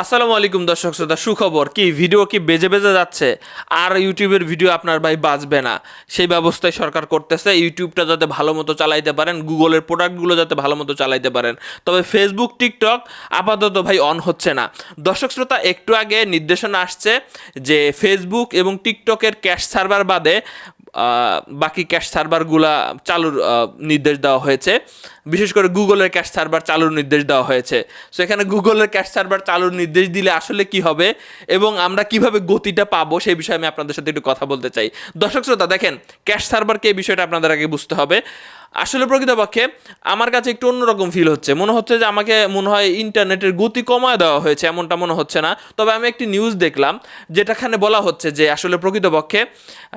আসসালামু আলাইকুম দর্শক শ্রোতা, সুখবর কি? ভিডিও কি বেজে বেজে যাচ্ছে? আর ইউটিউবের ভিডিও আপনার ভাই বাঁচবে না। সেই ব্যবস্থায় সরকার করতেছে। ইউটিউবটা যাতে ভালো মতো চালাইতে পারেন, গুগলের প্রোডাক্টগুলো যাতে ভালো মতো চালাইতে পারেন। তবে ফেসবুক, টিকটক আপাতত ভাই অন হচ্ছে না। দর্শক শ্রোতা, একটু আগে নির্দেশনা আসছে যে ফেসবুক এবং টিকটকের ক্যাশ সার্ভার বাদে বাকি ক্যাশ সার্ভারগুলা চালুর নির্দেশ দেওয়া হয়েছে। বিশেষ করে গুগলের ক্যাশ সার্ভার চালুর নির্দেশ দেওয়া হয়েছে। সো এখানে গুগলের ক্যাশ সার্ভার চালুর নির্দেশ দিলে আসলে কি হবে এবং আমরা কীভাবে গতিটা পাবো সেই বিষয়ে আমি আপনাদের সাথে একটু কথা বলতে চাই। দর্শক শ্রোতা, দেখেন, ক্যাশ সার্ভারকে এই বিষয়টা আপনাদের আগে বুঝতে হবে। আসলে প্রকৃতপক্ষে আমার কাছে একটু অন্যরকম ফিল হচ্ছে। মনে হচ্ছে যে আমাকে মনে হয় ইন্টারনেটের গতি কমায় দেওয়া হয়েছে এমনটা মনে হচ্ছে না। তবে আমি একটি নিউজ দেখলাম যেটাখানে বলা হচ্ছে যে আসলে প্রকৃতপক্ষে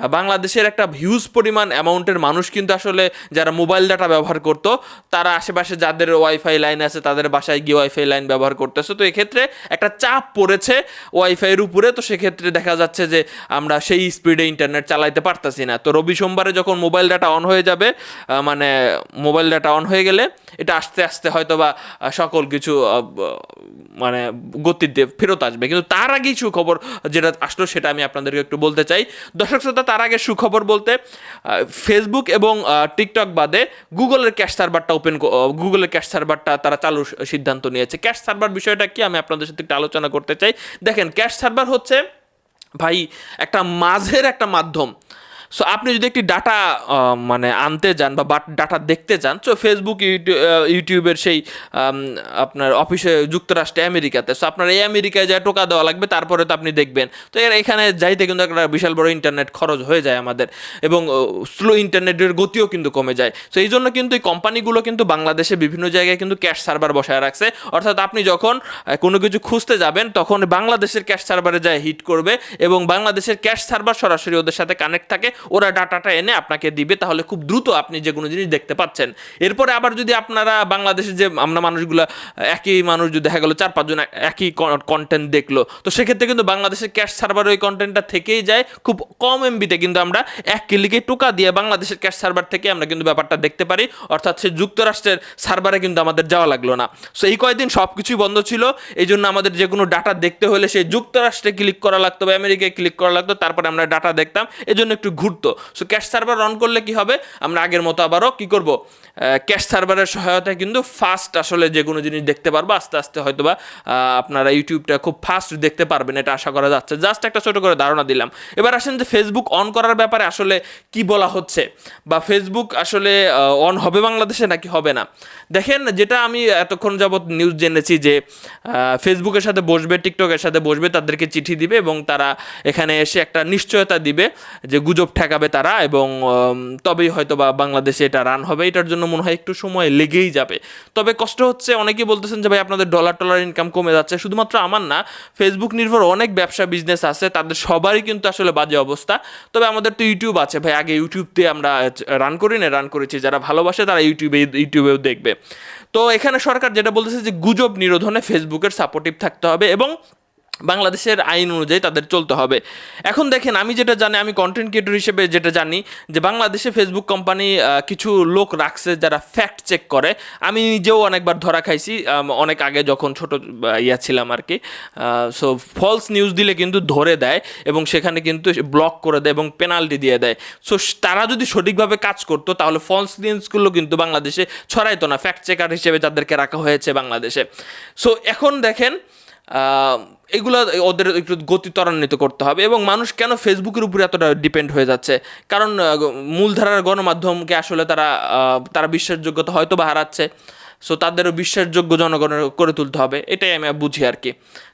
বাংলাদেশের একটা হিউজ পরিমাণ অ্যামাউন্টের মানুষ কিন্তু আসলে যারা মোবাইল ডাটা ব্যবহার করতো তারা আশেপাশে যাদের ওয়াইফাই লাইন আছে তাদের বাসায় গিয়ে ওয়াইফাই লাইন ব্যবহার করতেছে। তো এক্ষেত্রে একটা চাপ পড়েছে ওয়াইফাইয়ের উপরে। তো সেক্ষেত্রে দেখা যাচ্ছে যে আমরা সেই স্পিডে ইন্টারনেট চালাইতে পারতাছি না। তো রবি সোমবারে যখন মোবাইল ডাটা অন হয়ে যাবে আহ, মানে মোবাইল ডাটা অন হয়ে গেলে এটা আস্তে আস্তে হয়তো বা সকল কিছু মানে গতিতে ফেরত আসবে। কিন্তু তার আগে সুখবর যেটা আসলো সেটা আমি আপনাদেরকে একটু বলতে চাই। দর্শক শ্রোতা, তার আগে সুখবর বলতে ফেসবুক এবং টিকটক বাদে গুগলের ক্যাশ সার্ভারটা ওপেন গুগলের ক্যাশ সার্ভারটা তারা চালু সিদ্ধান্ত নিয়েছে। ক্যাশ সার্ভার বিষয়টা কি আমি আপনাদের সাথে একটু আলোচনা করতে চাই। দেখেন ক্যাশ সার্ভার হচ্ছে ভাই একটা মাঝের একটা মাধ্যম। সো আপনি যদি একটি ডাটা মানে আনতে যান বা ডাটা দেখতে চান সো ফেসবুক ইউটিউ- ইউটিউবের সেই আপনার অফিসে যুক্তরাষ্ট্রে, আমেরিকাতে। সো আপনার এই আমেরিকায় যা টোকা দেওয়া লাগবে, তারপরে তো আপনি দেখবেন। তো এর এখানে যাইতে কিন্তু একটা বিশাল বড় ইন্টারনেট খরচ হয়ে যায় আমাদের। এবং স্লো ইন্টারনেটের গতিও কিন্তু কমে যায়। সো এই জন্য কিন্তু এই কোম্পানিগুলো কিন্তু বাংলাদেশে বিভিন্ন জায়গায় কিন্তু ক্যাশ সার্ভার বসায় রাখছে। অর্থাৎ আপনি যখন কোনো কিছু খুঁজতে যাবেন, তখন বাংলাদেশের ক্যাশ সার্ভারে যায় হিট করবে এবং বাংলাদেশের ক্যাশ সার্ভার সরাসরি ওদের সাথে কানেক্ট থাকে। ওরা ডাটাটা এনে আপনাকে দিবে, তাহলে খুব দ্রুত আপনি যে কোনো জিনিস দেখতে পাচ্ছেন। এরপরে আবার যদি আপনারা বাংলাদেশে যে আমরা মানুষগুলো, একই মানুষ যদি দেখা গেলো চার পাঁচজন এক- একই কন্টেন্ট দেখল, তো সেক্ষেত্রে কিন্তু বাংলাদেশের ক্যাশ সার্ভার ওই কন্টেন্টটা থেকেই যায়, খুব কম এমবিতে কিন্তু আমরা এক ক্লিকে টোকা দিয়ে বাংলাদেশের ক্যাশ সার্ভার থেকে আমরা কিন্তু ব্যাপারটা দেখতে পারি। অর্থাৎ সে যুক্তরাষ্ট্রের সার্ভারে কিন্তু আমাদের যাওয়া লাগল না। সো এই কয়েকদিন সব কিছুই বন্ধ ছিল। এই জন্য আমাদের যে কোনো ডাটা দেখতে হলে সেই যুক্তরাষ্ট্রে ক্লিক করা লাগতো বা আমেরিকায় ক্লিক করা লাগতো, তারপরে আমরা ডাটা দেখতাম। এই জন্য একটু ঘুরতো। সো ক্যাশ সার্ভার অন করলে কি হবে? আমরা আগের মতো আবারও কি করব? ক্যাশ সার্ভারের সহায়তায় কিন্তু ফাস্ট আসলে যে কোনো জিনিস দেখতে পারব। আস্তে আস্তে হয়তো বা আপনারা ইউটিউবটা খুব ফাস্ট দেখতে পারবেন, এটা আশা করা যাচ্ছে। জাস্ট একটা ছোট করে ধারণা দিলাম। এবার আসেন যে ফেসবুক অন করার ব্যাপারে আসলে কি বলা হচ্ছে? বা ফেসবুক আসলে অন হবে বাংলাদেশে নাকি হবে না? দেখেন, যেটা আমি এতক্ষণ যাবৎ নিউজ জেনেছি যে ফেসবুকের সাথে বসবে টিকটকের সাথে বসবে, তাদেরকে চিঠি দিবে এবং তারা এখানে এসে একটা নিশ্চয়তা দিবে যে গুজব ঠেকাবে তারা এবং তবেই হয়তো বা বাংলাদেশে এটা রান হবে। এটার জন্য মনে হয় একটু সময় লেগেই যাবে। তবে কষ্ট হচ্ছে, অনেকেই বলতেছেন যে ভাই আপনাদের ডলার টলার ইনকাম কমে যাচ্ছে। শুধুমাত্র আমার না ফেসবুক নির্ভর অনেক ব্যবসা বিজনেস আছে, তাদের সবারই কিন্তু আসলে বাজে অবস্থা। তবে আমাদের তো ইউটিউব আছে ভাই, আগে ইউটিউবতে আমরা রান করি না রান করেছি। যারা ভালোবাসে তারা ইউটিউবে ইউটিউবেও দেখবে। তো এখানে সরকার যেটা বলতেছে যে, গুজব নিরোধনে ফেসবুকের সাপোর্টিভ থাকতে হবে এবং বাংলাদেশের আইন অনুযায়ী তাদের চলতে হবে। এখন দেখেন, আমি যেটা জানি, আমি কন্টেন্ট ক্রিয়েটর হিসেবে যেটা জানি, যে বাংলাদেশে ফেসবুক কোম্পানি কিছু লোক রাখছে যারা ফ্যাক্ট চেক করে। আমি নিজেও অনেকবার ধরা খাইছি অনেক আগে যখন ছোট ইয়া ছিলাম আর কি সো ফলস নিউজ দিলে কিন্তু ধরে দেয় এবং সেখানে কিন্তু ব্লক করে দেয় এবং পেনাল্টি দিয়ে দেয়। সো তারা যদি সঠিকভাবে কাজ করতো, তাহলে ফলস নিউজগুলো কিন্তু বাংলাদেশে ছড়াইতো না। ফ্যাক্ট চেকার হিসেবে যাদেরকে রাখা হয়েছে বাংলাদেশে। সো এখন দেখেন এগুলো ওদের একটু গতি ত্বরান্বিত করতে হবে এবং মানুষ কেন ফেসবুকের উপরে এতটা ডিপেন্ড হয়ে যাচ্ছে? কারণ মূলধারার গণমাধ্যমকে আসলে তারা তারা বিশ্বাসযোগ্যতা হয়তো বা হারাচ্ছে সো তাদেরও বিশ্বাসযোগ্য জনগণের করে তুলতে হবে, এটাই আমি বুঝি আর কি।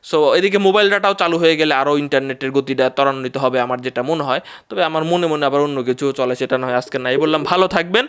সো এদিকে মোবাইল ডাটাও চালু হয়ে গেলে আরও ইন্টারনেটের গতিটা ত্বরান্বিত হবে, আমার যেটা মনে হয়, তবে আমার মনে মনে আবার অন্য কিছু চলে, সেটা নয়, আজকে নাই বললাম। ভালো থাকবেন।